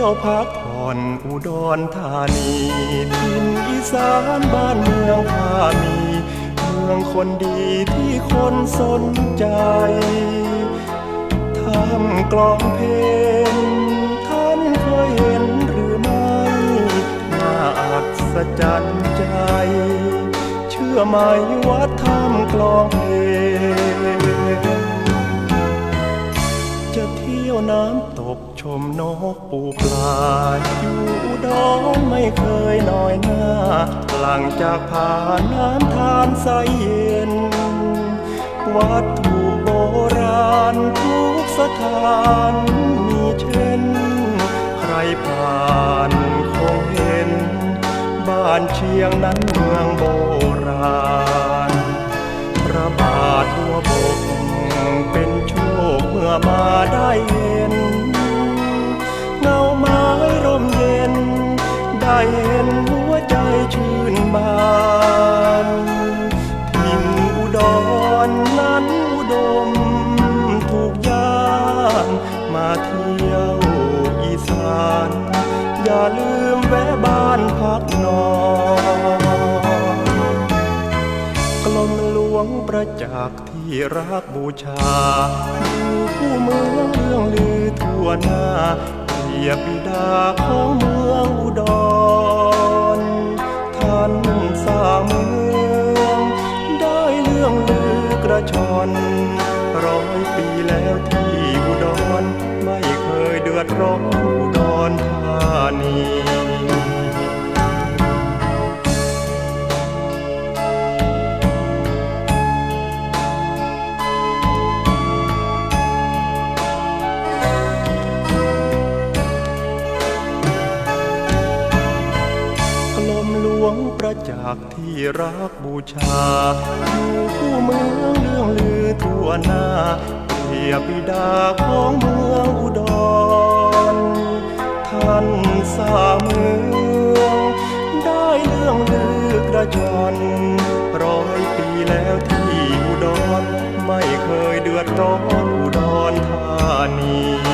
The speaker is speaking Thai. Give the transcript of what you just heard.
ที่ยวพักผ่อนอุดรธานีทินอีสานบ้านเมืองพามี เมืองคนดีที่คนสนใจทำกลองเพลงท่านเคยเห็นหรือไม่น่าอัศจรรย์ใจ เชื่อไหมว่าทำกลองเพลงจะเที่ยวน้ำต ชมนกปูปลาอยู่อุดรไม่เคยน้อยหน้า หลังจากผ่านน้ำทานใสเย็น วัตถุโบราณทุกสถานมีเช่น ใครผ่านคงเห็น บ้านเชียงนั้นเมืองโบราณพระบาทหัวบกเป็นโชคเมื่อมาได้เห็น เห็นหัวใจชื่นบานทินอุดรนั้นอุดมถูกย่านมาเที่ยวอีสาน อย่าลืมแวะบ้านพักนอนกลมหลวงประจักษ์ที่รักบูชาอยู่ผู้เมืองเรื่องลือทั่วหน้าเปรียบบิดาของ ร้อนอุดรธานีกลมหลวงประจักษ์ที่รักบูชา อยู่คู่เมืองเรื่องลือทั่วหน้าเปรียบบิดาของเมืองอุ ชน ร้อยปีแล้วที่อุดร ไม่เคยเดือดร้อนอุดรธานี